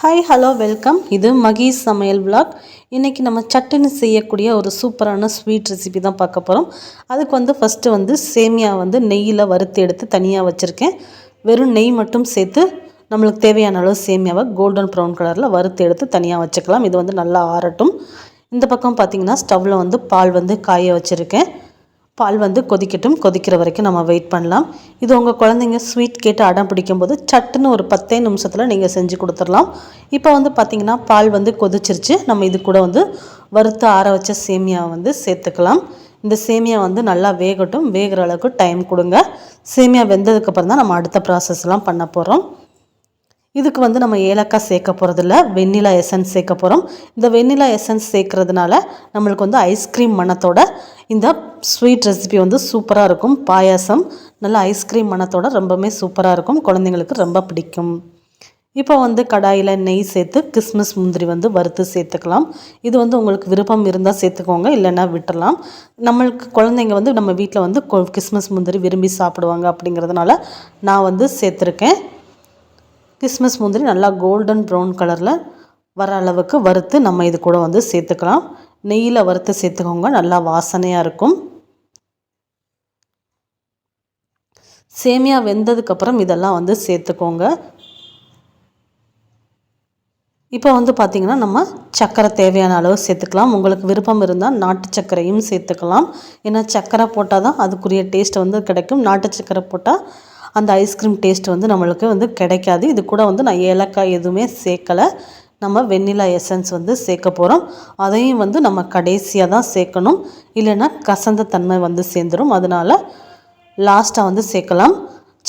Hi hello welcome இது மகீஸ் சமையல் vlog இன்றைக்கி நம்ம சட்டுன்னு செய்யக்கூடிய ஒரு சூப்பரான ஸ்வீட் ரெசிபி தான் பார்க்க போகிறோம் அதுக்கு வந்து ஃபஸ்ட்டு வந்து சேமியா வந்து நெய்யில் வறுத்து எடுத்து தனியாக வச்சுருக்கேன். வெறும் நெய் மட்டும் சேர்த்து நம்மளுக்கு தேவையான அளவு சேமியாவை கோல்டன் ப்ரௌன் கலரில் வறுத்து எடுத்து தனியாக வச்சுக்கலாம். இது வந்து நல்லா ஆறட்டும். இந்த பக்கம் பார்த்திங்கன்னா ஸ்டவ்வில் வந்து பால் வந்து காய வச்சுருக்கேன். பால் வந்து கொதிக்கட்டும். கொதிக்கிற வரைக்கும் நம்ம வெயிட் பண்ணலாம். இது உங்கள் குழந்தைங்க ஸ்வீட் கேட்டு அடம் பிடிக்கும்போது சட்டுன்னு ஒரு பத்தே நிமிஷத்தில் நீங்கள் செஞ்சு கொடுத்துடலாம். இப்போ வந்து பார்த்திங்கன்னா பால் வந்து கொதிச்சிருச்சு. நம்ம இது கூட வந்து வறுத்து ஆற வச்ச சேமியா வந்து சேர்த்துக்கலாம். இந்த சேமியா வந்து நல்லா வேகட்டும். வேகிற அளவுக்கு டைம் கொடுங்க. சேமியா வெந்ததுக்கப்புறம் தான் நம்ம அடுத்த ப்ராசஸ்லாம் பண்ண போகிறோம் இதுக்கு வந்து நம்ம ஏலக்காய் சேர்க்க போகிறதில்ல வெண்ணிலா எசன்ஸ் சேர்க்க போகிறோம் இந்த வெண்ணிலா எசன்ஸ் சேர்க்கறதுனால நம்மளுக்கு வந்து ஐஸ்கிரீம் மணத்தோட இந்த ஸ்வீட் ரெசிபி வந்து சூப்பராக இருக்கும். பாயாசம் நல்ல ஐஸ்கிரீம் மணத்தோட ரொம்பவுமே சூப்பராக இருக்கும். குழந்தைங்களுக்கு ரொம்ப பிடிக்கும். இப்போ வந்து கடாயில் நெய் சேர்த்து கிஸ்மிஸ் முந்திரி வந்து வறுத்து சேர்த்துக்கலாம். இது வந்து உங்களுக்கு விருப்பம் இருந்தால் சேர்த்துக்கோங்க இல்லைன்னா விட்டுடலாம் நம்மளுக்கு குழந்தைங்க வந்து நம்ம வீட்டில் வந்து கிஸ்மிஸ் முந்திரி விரும்பி சாப்பிடுவாங்க அப்படிங்கிறதுனால நான் வந்து சேர்த்துருக்கேன். கிஸ்மிஸ் முந்திரி நல்லா கோல்டன் ப்ரௌன் கலரில் வர அளவுக்கு வறுத்து நம்ம இது கூட வந்து சேர்த்துக்கலாம். நெய்யில் வறுத்து சேர்த்துக்கோங்க. நல்லா வாசனையாக இருக்கும். சேமியா வெந்ததுக்கப்புறம் இதெல்லாம் வந்து சேர்த்துக்கோங்க. இப்போ வந்து பார்த்திங்கன்னா நம்ம சர்க்கரை தேவையான அளவு சேர்த்துக்கலாம். உங்களுக்கு விருப்பம் இருந்தால் நாட்டு சர்க்கரையும் சேர்த்துக்கலாம். ஏன்னா சர்க்கரை போட்டால் தான் அதுக்குரிய டேஸ்ட் வந்து கிடைக்கும். நாட்டு சர்க்கரை போட்டால் அந்த ஐஸ்கிரீம் டேஸ்ட் வந்து நம்மளுக்கு வந்து கிடைக்காது. இது கூட வந்து நான் ஏலக்காய் எதுவுமே சேர்க்கலை. நம்ம வெண்ணிலா எசன்ஸ் வந்து சேர்க்க போகிறோம் அதையும் வந்து நம்ம கடைசியாக தான் சேர்க்கணும். இல்லைன்னா கசந்த தன்மை வந்து சேர்ந்துடும் அதனால் லாஸ்ட்டாக வந்து சேர்க்கலாம்.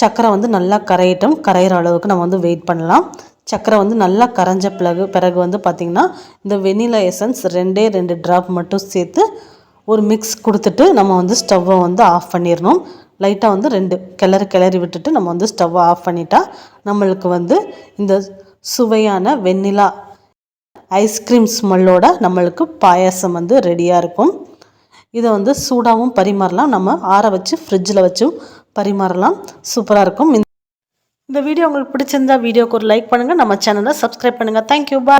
சக்கரை வந்து நல்லா கரையிட்டோம். கரையிற அளவுக்கு நம்ம வந்து வெயிட் பண்ணலாம். சக்கரை வந்து நல்லா கரைஞ்ச பிறகு பிறகு வந்து பார்த்திங்கன்னா இந்த வெண்ணிலா எசன்ஸ் ரெண்டே ரெண்டு ட்ராப் மட்டும் சேர்த்து ஒரு மிக்ஸ் கொடுத்துட்டு நம்ம வந்து ஸ்டவ்வை வந்து ஆஃப் பண்ணிடணும். லைட்டாக வந்து ரெண்டு கிளறி கிளறி விட்டுட்டு நம்ம வந்து ஸ்டவ்வை ஆஃப் பண்ணிட்டா நம்மளுக்கு வந்து இந்த சுவையான வெண்ணிலா ஐஸ்கிரீம் ஸ்மெல்லோட நம்மளுக்கு பாயாசம் வந்து ரெடியாக இருக்கும். இதை வந்து சூடாகவும் பரிமாறலாம். நம்ம ஆற வச்சு ஃப்ரிட்ஜில் வச்சும் பரிமாறலாம். சூப்பராக இருக்கும். இந்த வீடியோ உங்களுக்கு பிடிச்சிருந்தா வீடியோக்கு ஒரு லைக் பண்ணுங்கள் நம்ம சேனலை சப்ஸ்கிரைப் பண்ணுங்கள் தேங்க்யூ பாய்